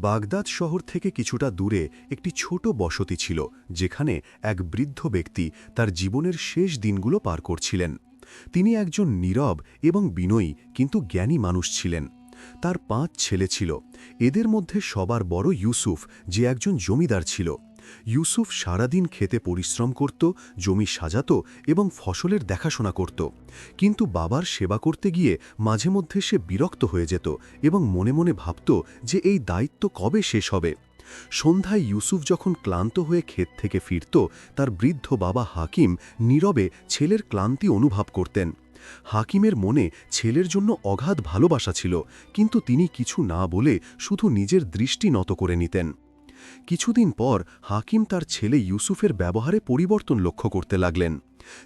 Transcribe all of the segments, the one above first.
Baghdad শহর থেকে কিছুটা দূরে একটি ছোট বসতি ছিল, যেখানে এক বৃদ্ধ ব্যক্তি তার জীবনের শেষ দিনগুলো পার করছিলেন। তিনি একজন নীরব এবং বিনয়ী, কিন্তু জ্ঞানী মানুষ ছিলেন। তার পাঁচ ছেলে ছিল। এদের মধ্যে সবার বড় ইউসুফ, যে একজন জমিদার ছিল। ইউসুফ সারাদিন খেতে পরিশ্রম করত, জমি সাজাত এবং ফসলের দেখাশোনা করত। কিন্তু বাবার সেবা করতে গিয়ে মাঝে মধ্যে সে বিরক্ত হয়ে যেত এবং মনে মনে ভাবত যে এই দায়িত্ব কবে শেষ হবে। সন্ধ্যায় ইউসুফ যখন ক্লান্ত হয়ে ক্ষেত থেকে ফিরত, তার বৃদ্ধ বাবা হাকিম নীরবে ছেলের ক্লান্তি অনুভব করতেন। হাকিমের মনে ছেলের জন্য অগাধ ভালোবাসা ছিল, কিন্তু তিনি কিছু না বলে শুধু নিজের দৃষ্টি নত করে নিতেন। কিছুদিন পর হাকিম তার ছেলে ইউসুফের ব্যবহারে পরিবর্তন লক্ষ্য করতে লাগলেন।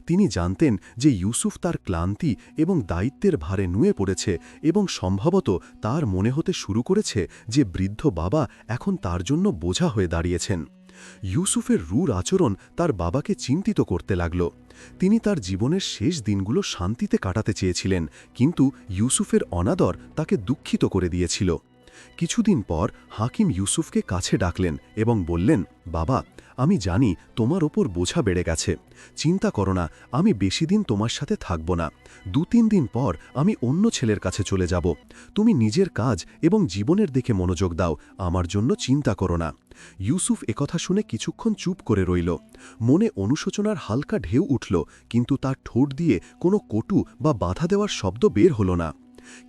তিনি জানতেন যে ইউসুফ তার ক্লান্তি এবং দায়িত্বের ভারে নুয়ে পড়েছে এবং সম্ভবত তার মনে হতে শুরু করেছে যে বৃদ্ধ বাবা এখন তার জন্য বোঝা হয়ে দাঁড়িয়েছেন। ইউসুফের রূর আচরণ তার বাবাকে চিন্তিত করতে লাগল। তিনি তার জীবনের শেষ দিনগুলো শান্তিতে কাটাতে চেয়েছিলেন, কিন্তু ইউসুফের অনাদর তাকে দুঃখিত করে দিয়েছিল। কিছুদিন পর হাকিম ইউসুফকে কাছে ডাকলেন এবং বললেন, বাবা, আমি জানি তোমার ওপর বোঝা বেড়ে গেছে। চিন্তা করো না, আমি বেশি দিন তোমার সাথে থাকব না। দু তিন দিন পর আমি অন্য ছেলের কাছে চলে যাব। তুমি নিজের কাজ এবং জীবনের দিকে মনোযোগ দাও, আমার জন্য চিন্তা করো না ইউসুফ একথা শুনে কিছুক্ষণ চুপ করে রইল। মনে অনুশোচনার হালকা ঢেউ উঠল, কিন্তু তার ঠোঁট দিয়ে কোনো কটু বা বাধা দেওয়ার শব্দ বের হল না।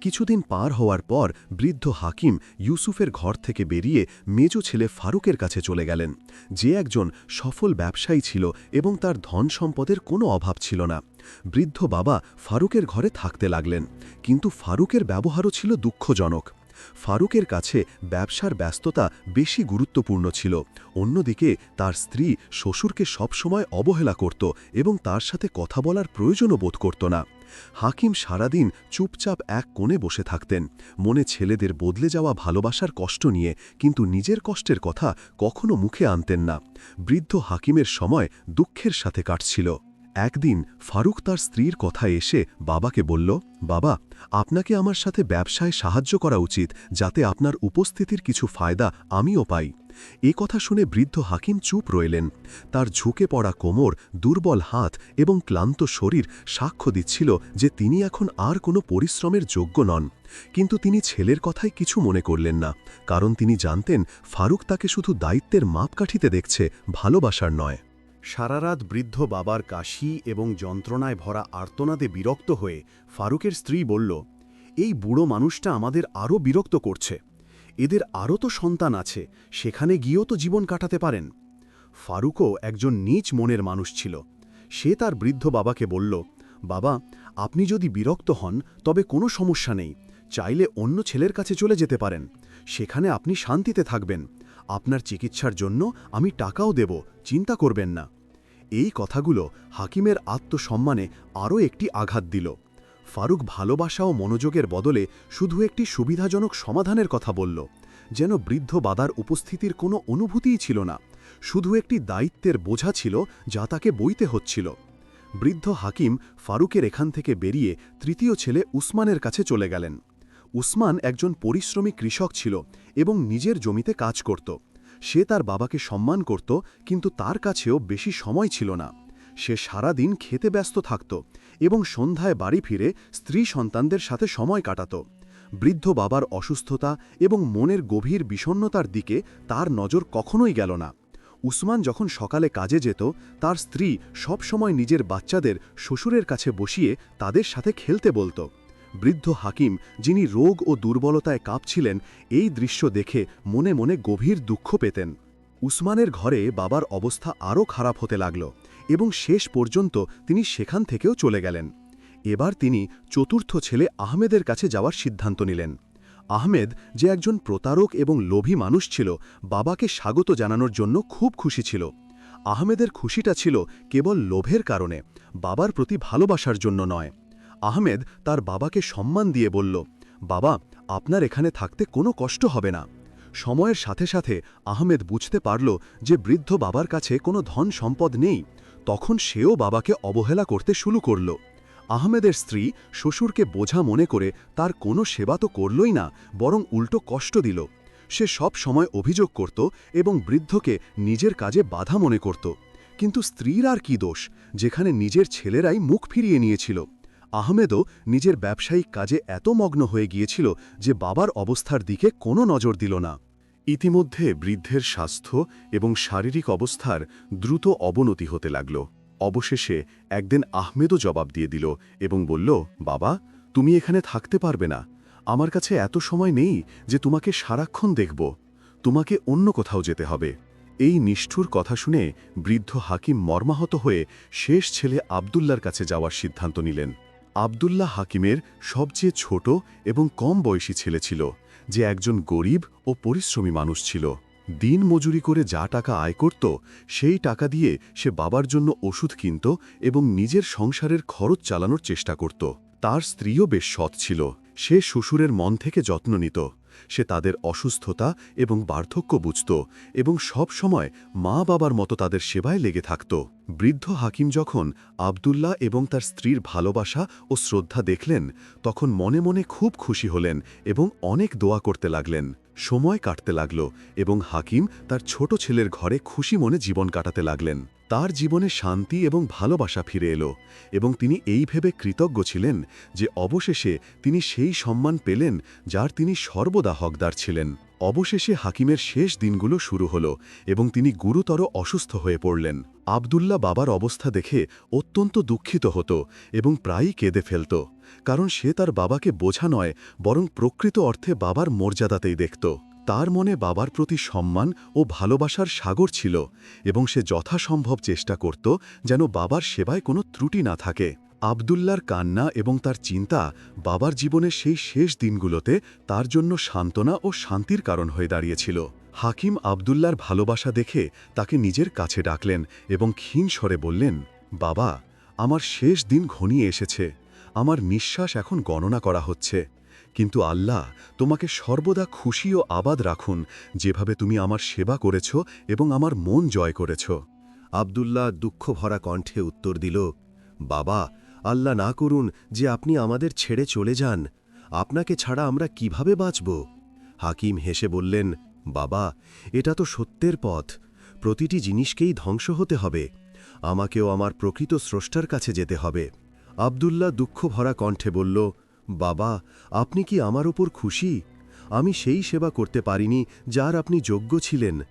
কিছুদিন পার হওয়ার পর বৃদ্ধ হাকিম ইউসুফের ঘর থেকে বেরিয়ে মেজো ছেলে ফারুকের কাছে চলে গেলেন। যে একজন সফল ব্যবসায়ী ছিল এবং তার ধন সম্পদের কোনো অভাব ছিল না। বৃদ্ধ বাবা ফারুকের ঘরে থাকতে লাগলেন, কিন্তু ফারুকের ব্যবহারও ছিল দুঃখজনক। ফারুকের কাছে ব্যবসার ব্যস্ততা বেশি গুরুত্বপূর্ণ ছিল। অন্যদিকে তার স্ত্রী শ্বশুরকে সবসময় অবহেলা করত এবং তার সাথে কথা বলার প্রয়োজনও বোধ করত না। হাকিম সারাদিন চুপচাপ এক কোণে বসে থাকতেন। মনে ছেলেদের বদলে যাওয়া ভালোবাসার কষ্ট নিয়ে কিন্তু নিজের কষ্টের কথা কখনো মুখে আনতেন না। বৃদ্ধ হাকিমের সময় দুঃখের সাথে কাটছিল। একদিন ফারুক তার স্ত্রীর কথা এসে বাবাকে বলল, বাবা, আপনাকে আমার সাথে ব্যবসায় সাহায্য করা উচিত, যাতে আপনার উপস্থিতির কিছু ফায়দা আমিও পাই। এ কথা শুনে বৃদ্ধ হাকিম চুপ রইলেন। তার ঝুঁকে পড়া কোমর, দুর্বল হাত এবং ক্লান্ত শরীর সাক্ষ্য দিচ্ছিল যে তিনি এখন আর কোনো পরিশ্রমের যোগ্য নন। কিন্তু তিনি ছেলের কথায় কিছু মনে করলেন না, কারণ তিনি জানতেন ফারুক তাকে শুধু দায়িত্বের মাপকাঠিতে দেখছে, ভালোবাসার নয়। সারারাত বৃদ্ধ বাবার কাশি এবং যন্ত্রণায় ভরা আর্তনাদে বিরক্ত হয়ে ফারুকের স্ত্রী বলল, এই বুড়ো মানুষটা আমাদের আরও বিরক্ত করছে। এদের আরও তো সন্তান আছে, সেখানে গিয়েও তো জীবন কাটাতে পারেন। ফারুকও একজন নীচ মনের মানুষ ছিল। সে তার বৃদ্ধ বাবাকে বলল, বাবা, আপনি যদি বিরক্ত হন, তবে কোনো সমস্যা নেই। চাইলে অন্য ছেলের কাছে চলে যেতে পারেন। সেখানে আপনি শান্তিতে থাকবেন। আপনার চিকিৎসার জন্য আমি টাকাও দেব, চিন্তা করবেন না। এই কথাগুলো হাকিমের আত্মসম্মানে আরও একটি আঘাত দিল। ফারুক ভালোবাসা ও মনোযোগের বদলে শুধু একটি সুবিধাজনক সমাধানের কথা বলল, যেন বৃদ্ধ বাদার উপস্থিতির কোনো অনুভূতিই ছিল না, শুধু একটি দায়িত্বের বোঝা ছিল যা তাকে বইতে হচ্ছিল। বৃদ্ধ হাকিম ফারুকের এখান থেকে বেরিয়ে তৃতীয় ছেলে উসমানের কাছে চলে গেলেন। উসমান একজন পরিশ্রমী কৃষক ছিল এবং নিজের জমিতে কাজ করত। সে তার বাবাকে সম্মান করত, কিন্তু তার কাছেও বেশি সময় ছিল না। সে সারা দিন খেতে ব্যস্ত থাকত এবং সন্ধ্যায় বাড়ি ফিরে স্ত্রী সন্তানদের সাথে সময় কাটাত। বৃদ্ধ বাবার অসুস্থতা এবং মনের গভীর বিষণ্নতার দিকে তার নজর কখনোই গেল না। উসমান যখন সকালে কাজে যেত, তার স্ত্রী সব সময় নিজের বাচ্চাদের শ্বশুরের কাছে বসিয়ে তাদের সাথে খেলতে বলতো। বৃদ্ধ হাকিম যিনি রোগ ও দুর্বলতায় কাঁপছিলেন, এই দৃশ্য দেখে মনে মনে গভীর দুঃখ পেতেন। উসমানের ঘরে বাবার অবস্থা আরও খারাপ হতে লাগল এবং শেষ পর্যন্ত তিনি সেখান থেকেও চলে গেলেন। এবার তিনি চতুর্থ ছেলে আহমেদের কাছে যাওয়ার সিদ্ধান্ত নিলেন। আহমেদ যে একজন প্রতারক এবং লোভী মানুষ ছিল, বাবাকে স্বাগত জানানোর জন্য খুব খুশি ছিল। আহমেদের খুশিটা ছিল কেবল লোভের কারণে, বাবার প্রতি ভালোবাসার জন্য নয়। আহমেদ তার বাবাকে সম্মান দিয়ে বলল, বাবা, আপনার এখানে থাকতে কোনো কষ্ট হবে না। সময়ের সাথে সাথে আহমেদ বুঝতে পারল যে বৃদ্ধ বাবার কাছে কোনো ধন সম্পদ নেই। তখন সেও বাবাকে অবহেলা করতে শুরু করল। আহমেদের স্ত্রী শ্বশুরকে বোঝা মনে করে তার কোনো সেবা তো করলই না, বরং উল্টো কষ্ট দিল। সে সব সময় অভিযোগ করত এবং বৃদ্ধকে নিজের কাজে বাধা মনে করত। কিন্তু স্ত্রীর আর কি দোষ, যেখানে নিজের ছেলেরাই মুখ ফিরিয়ে নিয়েছিল। আহমেদও নিজের ব্যবসায়িক কাজে এত মগ্ন হয়ে গিয়েছিল যে বাবার অবস্থার দিকে কোনো নজর দিল না। ইতিমধ্যে বৃদ্ধের স্বাস্থ্য এবং শারীরিক অবস্থার দ্রুত অবনতি হতে লাগল। অবশেষে একদিন আহমেদও জবাব দিয়ে দিল এবং বলল, বাবা, তুমি এখানে থাকতে পারবে না। আমার কাছে এত সময় নেই যে তোমাকে সারাক্ষণ দেখব। তোমাকে অন্য কোথাও যেতে হবে। এই নিষ্ঠুর কথা শুনে বৃদ্ধ হাকিম মর্মাহত হয়ে শেষ ছেলে আবদুল্লার কাছে যাওয়ার সিদ্ধান্ত নিলেন। আবদুল্লাহ হাকিমের সবচেয়ে ছোট এবং কম বয়সী ছেলে ছিল, যে একজন গরিব ও পরিশ্রমী মানুষ ছিল। দিন মজুরি করে যা টাকা আয় করত, সেই টাকা দিয়ে সে বাবার জন্য ওষুধ কিনত এবং নিজের সংসারের খরচ চালানোর চেষ্টা করত। তার স্ত্রীও বেশ সৎ ছিল, সে শ্বশুরের মন থেকে যত্ন নিত, সে তাদের অসুস্থতা এবং বার্ধক্য বুঝত এবং সব সময় মা বাবার মতো তাদের সেবায় লেগে থাকত। বৃদ্ধ হাকিম যখন আবদুল্লাহ এবং তার স্ত্রীর ভালোবাসা ও শ্রদ্ধা দেখলেন, তখন মনে মনে খুব খুশি হলেন এবং অনেক দোয়া করতে লাগলেন। সময় কাটতে লাগল এবং হাকিম তার ছোট ছেলের ঘরে খুশি মনে জীবন কাটাতে লাগলেন। তার জীবনে শান্তি এবং ভালোবাসা ফিরে এলো এবং তিনি এই ভেবে কৃতজ্ঞ ছিলেন যে অবশেষে তিনি সেই সম্মান পেলেন যার তিনি সর্বদা হকদার ছিলেন। অবশেষে হাকিমের শেষ দিনগুলো শুরু হল এবং তিনি গুরুতর অসুস্থ হয়ে পড়লেন। আবদুল্লা বাবার অবস্থা দেখে অত্যন্ত দুঃখিত হতো এবং প্রায়ই কেঁদে ফেলত, কারণ সে তার বাবাকে বোঝা নয়, বরং প্রকৃত অর্থে বাবার মর্যাদাতেই দেখত। তার মনে বাবার প্রতি সম্মান ও ভালোবাসার সাগর ছিল এবং সে যথাসম্ভব চেষ্টা করত যেন বাবার সেবায় কোনো ত্রুটি না থাকে। আবদুল্লার কান্না এবং তার চিন্তা বাবার জীবনের সেই শেষ দিনগুলোতে তার জন্য সান্ত্বনা ও শান্তির কারণ হয়ে দাঁড়িয়েছিল। হাকিম আবদুল্লার ভালোবাসা দেখে তাকে নিজের কাছে ডাকলেন এবং ক্ষীণ স্বরে বললেন, বাবা, আমার শেষ দিন ঘনিয়ে এসেছে। আমার নিঃশ্বাস এখন গণনা করা হচ্ছে। কিন্তু আল্লাহ, তোমাকে সর্বদা খুশি ও আবাদ রাখুন যেভাবে তুমি আমার সেবা করেছ এবং আমার মন জয় করেছ। আবদুল্লাহ দুঃখভরা কণ্ঠে উত্তর দিল, বাবা আল্লাহ না করুন যে আপনি আমাদের ছেড়ে চলে যান। আপনাকে ছাড়া আমরা কীভাবে বাঁচব? হাকিম হেসে বললেন, বাবা, এটা তো সত্যের পথ। প্রতিটি জিনিসকেই ধ্বংস হতে হবে। আমাকেও আমার প্রকৃত স্রষ্টার কাছে যেতে হবে। আবদুল্লাহ দুঃখভরা কণ্ঠে বলল, বাবা, আপনি কি আমার ওপর খুশি? আমি সেই সেবা করতে পারিনি যার আপনি যোগ্য ছিলেন।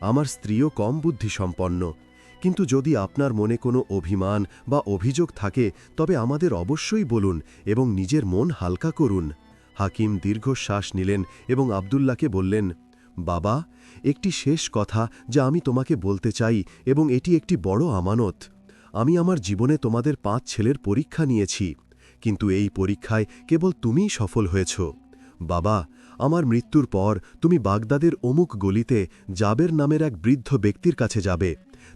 আমার স্ত্রীও কম বুদ্ধিসম্পন্ন। কিন্তু যদি আপনার মনে কোনো অভিমান বা অভিযোগ থাকে, তবে আমাদের অবশ্যই বলুন এবং নিজের মন হালকা করুন। হাকিম দীর্ঘশ্বাস নিলেন এবং আবদুল্লাকে বললেন, বাবা, একটি শেষ কথা যা আমি তোমাকে বলতে চাই এবং এটি একটি বড় আমানত। আমি আমার জীবনে তোমাদের পাঁচ ছেলের পরীক্ষা নিয়েছি, কিন্তু এই পরীক্ষায় কেবল তুমিই সফল হয়েছ। বাবা, আমার মৃত্যুর পর তুমি বাগদাদের অমুক গলিতে জাবের নামের এক বৃদ্ধ ব্যক্তির কাছে যাবে।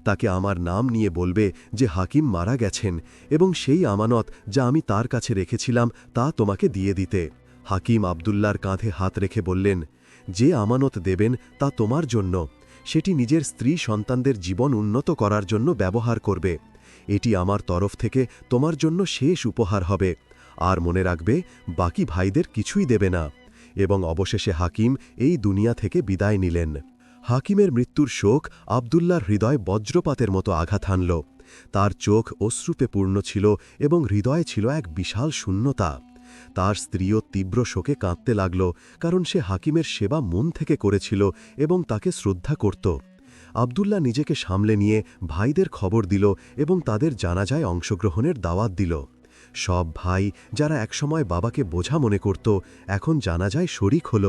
তাকে আমার নাম নিয়ে বলবে যে হাকিম মারা গেছেন এবং সেই আমানত যা আমি তার কাছে রেখেছিলাম তা তোমাকে দিয়ে দিতে। হাকিম আবদুল্লার কাঁধে হাত রেখে বললেন, যে আমানত দেবেন তা তোমার জন্য। সেটি নিজের স্ত্রী সন্তানদের জীবন উন্নত করার জন্য ব্যবহার করবে। এটি আমার তরফ থেকে তোমার জন্য শেষ উপহার হবে। আর মনে রাখবে, বাকি ভাইদের কিছুই দেবে না। এবং অবশেষে হাকিম এই দুনিয়া থেকে বিদায় নিলেন। হাকিমের মৃত্যুর শোক আবদুল্লার হৃদয় বজ্রপাতের মতো আঘাত হানল। তার চোখ অশ্রুপে পূর্ণ ছিল এবং হৃদয়ে ছিল এক বিশাল শূন্যতা। তার স্ত্রীও তীব্র শোকে কাঁদতে লাগল, কারণ সে হাকিমের সেবা মন থেকে করেছিল এবং তাকে শ্রদ্ধা করত। আবদুল্লাহ নিজেকে সামলে নিয়ে ভাইদের খবর দিল এবং তাদের জানাজায় অংশগ্রহণের দাওয়াত দিল। সব ভাই যারা একসময় বাবাকে বোঝা মনে করত, এখন জানাজায় শরিক হল।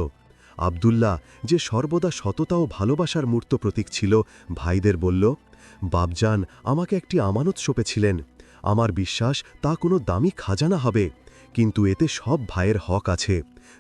আবদুল্লাহ যে সর্বদা সততা ও ভালোবাসার মূর্ত প্রতীক ছিল, ভাইদের বলল বাবজান আমাকে একটি আমানত সঁপেছিলেন আমার বিশ্বাস, তা কোনো দামি খাজানা হবে। কিন্তু এতে সব ভাইয়ের হক আছে।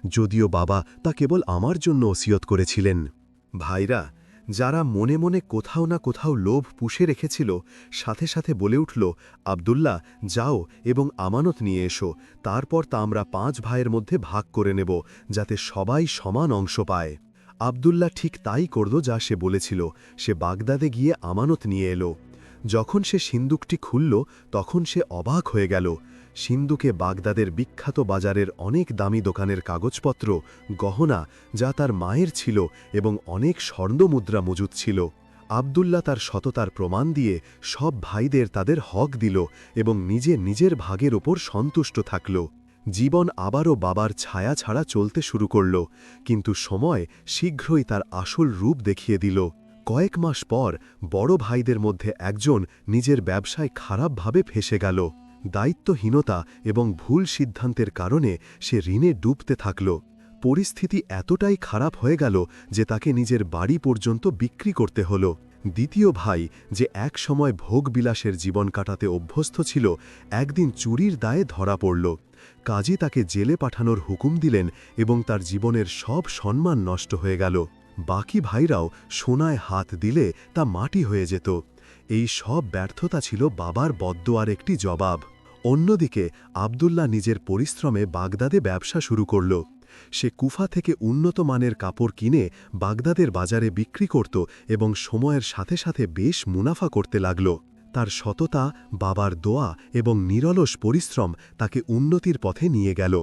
যদিও বাবা তা কেবল আমার জন্য ওসিয়ত করেছিলেন। ভাইরা যারা মনে মনে কোথাও না কোথাও লোভ পুষে রেখেছিল, সাথে সাথে বলে উঠল, আবদুল্লাহ, যাও এবং আমানত নিয়ে এসো। তারপর তা আমরা পাঁচ ভাইয়ের মধ্যে ভাগ করে নেব, যাতে সবাই সমান অংশ পায়। আবদুল্লাহ ঠিক তাই করল যা সে বলেছিল। সে বাগদাদে গিয়ে আমানত নিয়ে এলো। যখন সে সিন্দুকটি খুলল, তখন সে অবাক হয়ে গেল। সিন্ধুকে বাগদাদের বিখ্যাত বাজারের অনেক দামি দোকানের কাগজপত্র, গহনা, যা তার মায়ের ছিল এবং অনেক স্বর্ণমুদ্রা মজুদ ছিল। আবদুল্লাহ তার সততার প্রমাণ দিয়ে সব ভাইদের তাদের হক দিল এবং নিজে নিজের ভাগের ওপর সন্তুষ্ট থাকল। জীবন আবারও বাবার ছায়া ছাড়া চলতে শুরু করল, কিন্তু সময় শীঘ্রই তার আসল রূপ দেখিয়ে দিল। কয়েক মাস পর বড় ভাইদের মধ্যে একজন নিজের ব্যবসায় খারাপভাবে ফেসে গেল। দায়িত্বহীনতা এবং ভুল সিদ্ধান্তের কারণে সে ঋণে ডুবতে থাকল। পরিস্থিতি এতটাই খারাপ হয়ে গেল যে তাকে নিজের বাড়ি পর্যন্ত বিক্রি করতে হল। দ্বিতীয় ভাই, যে এক সময় ভোগবিলাসের জীবন কাটাতে অভ্যস্ত ছিল, একদিন চুরির দায়ে ধরা পড়ল। কাজী তাকে জেলে পাঠানোর হুকুম দিলেন এবং তার জীবনের সব সম্মান নষ্ট হয়ে গেল। বাকি ভাইরাও সোনায় হাত দিলে তা মাটি হয়ে যেত। এই সব ব্যর্থতা ছিল বাবার বদ্দোয়ার একটি জবাব। অন্যদিকে, আবদুল্লাহ নিজের পরিশ্রমে বাগদাদে ব্যবসা শুরু করল। সে কুফা থেকে উন্নত মানের কাপড় কিনে বাগদাদের বাজারে বিক্রি করত এবং সময়ের সাথে সাথে বেশ মুনাফা করতে লাগল। তার সততা, বাবার দোয়া এবং নিরলস পরিশ্রম তাকে উন্নতির পথে নিয়ে গেল।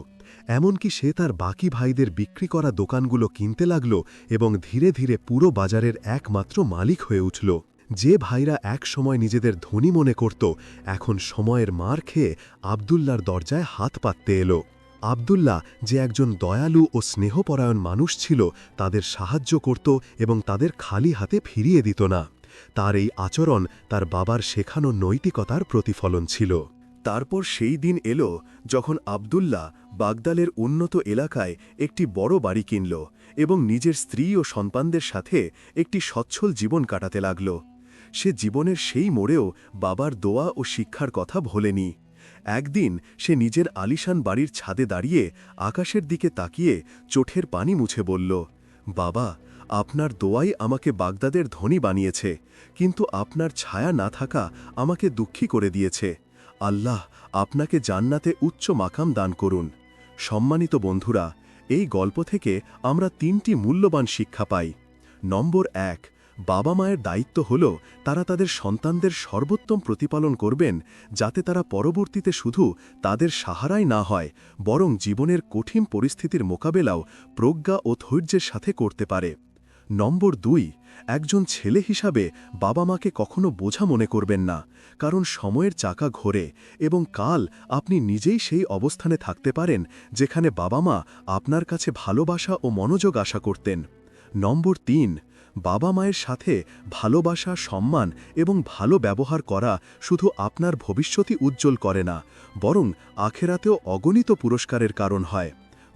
এমনকি সে তার বাকি ভাইদের বিক্রি করা দোকানগুলো কিনতে লাগল এবং ধীরে ধীরে পুরো বাজারের একমাত্র মালিক হয়ে উঠল। যে ভাইরা এক সময় নিজেদের ধনী মনে করত, এখন সময়ের মার খেয়ে আবদুল্লার দরজায় হাত পাততে এলো। আবদুল্লাহ যে একজন দয়ালু ও স্নেহপরায়ণ মানুষ ছিল, তাদের সাহায্য করত এবং তাদের খালি হাতে ফিরিয়ে দিত না। তার এই আচরণ তার বাবার শেখানো নৈতিকতার প্রতিফলন ছিল। তারপর সেই দিন এলো যখন আবদুল্লাহ বাগদালের উন্নত এলাকায় একটি বড় বাড়ি কিনল এবং নিজের স্ত্রী ও সন্তানদের সাথে একটি সচ্ছল জীবন কাটাতে লাগল। সে জীবনের সেই মোড়েও বাবার দোয়া ও শিক্ষার কথা ভোলেনি। একদিন সে নিজের আলিশান বাড়ির ছাদে দাঁড়িয়ে আকাশের দিকে তাকিয়ে চোখের পানি মুছে বলল, বাবা, আপনার দোয়াই আমাকে বাগদাদের ধনী বানিয়েছে, কিন্তু আপনার ছায়া না থাকা আমাকে দুঃখী করে দিয়েছে। আল্লাহ, আপনাকে জান্নাতে উচ্চ মাকাম দান করুন। সম্মানিত বন্ধুরা, এই গল্প থেকে আমরা তিনটি মূল্যবান শিক্ষা পাই। নম্বর এক বাবা মায়ের দায়িত্ব হল তারা তাদের সন্তানদের সর্বোত্তম প্রতিপালন করবেন, যাতে তারা পরবর্তীতে শুধু তাদের সাহারাই না হয়, বরং জীবনের কঠিন পরিস্থিতির মোকাবেলাও প্রজ্ঞা ও ধৈর্যের সাথে করতে পারে। নম্বর দুই, একজন ছেলে হিসাবে বাবা মাকে কখনো বোঝা মনে করবেন না, কারণ সময়ের চাকা ঘোরে এবং কাল আপনি নিজেই সেই অবস্থানে থাকতে পারেন যেখানে বাবা মা আপনার কাছে ভালোবাসা ও মনোযোগ আশা করতেন। নম্বর তিন বাবা মায়ের সাথে ভালোবাসা, সম্মান এবং ভালো ব্যবহার করা শুধু আপনার ভবিষ্যতই উজ্জ্বল করে না, বরং আখেরাতেও অগণিত পুরস্কারের কারণ হয়।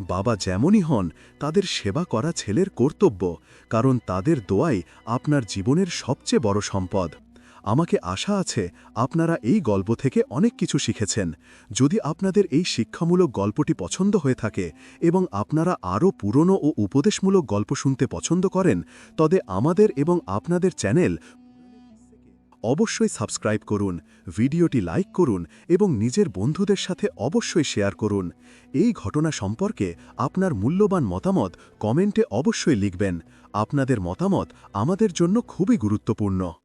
বাবা যেমনই হন, তাদের সেবা করা ছেলের কর্তব্য, কারণ তাদের দোয়াই আপনার জীবনের সবচেয়ে বড় সম্পদ। আমাকে আশা আছে আপনারা এই গল্প থেকে অনেক কিছু শিখেছেন। যদি আপনাদের এই শিক্ষামূলক গল্পটি পছন্দ হয়ে থাকে এবং আপনারা আরও পুরনো ও উপদেশমূলক গল্প শুনতে পছন্দ করেন, তবে আমাদের এবং আপনাদের চ্যানেল অবশ্যই সাবস্ক্রাইব করুন, ভিডিওটি লাইক করুন এবং নিজের বন্ধুদের সাথে অবশ্যই শেয়ার করুন। এই ঘটনা সম্পর্কে আপনার মূল্যবান মতামত কমেন্টে অবশ্যই লিখবেন। আপনাদের মতামত আমাদের জন্য খুবই গুরুত্বপূর্ণ।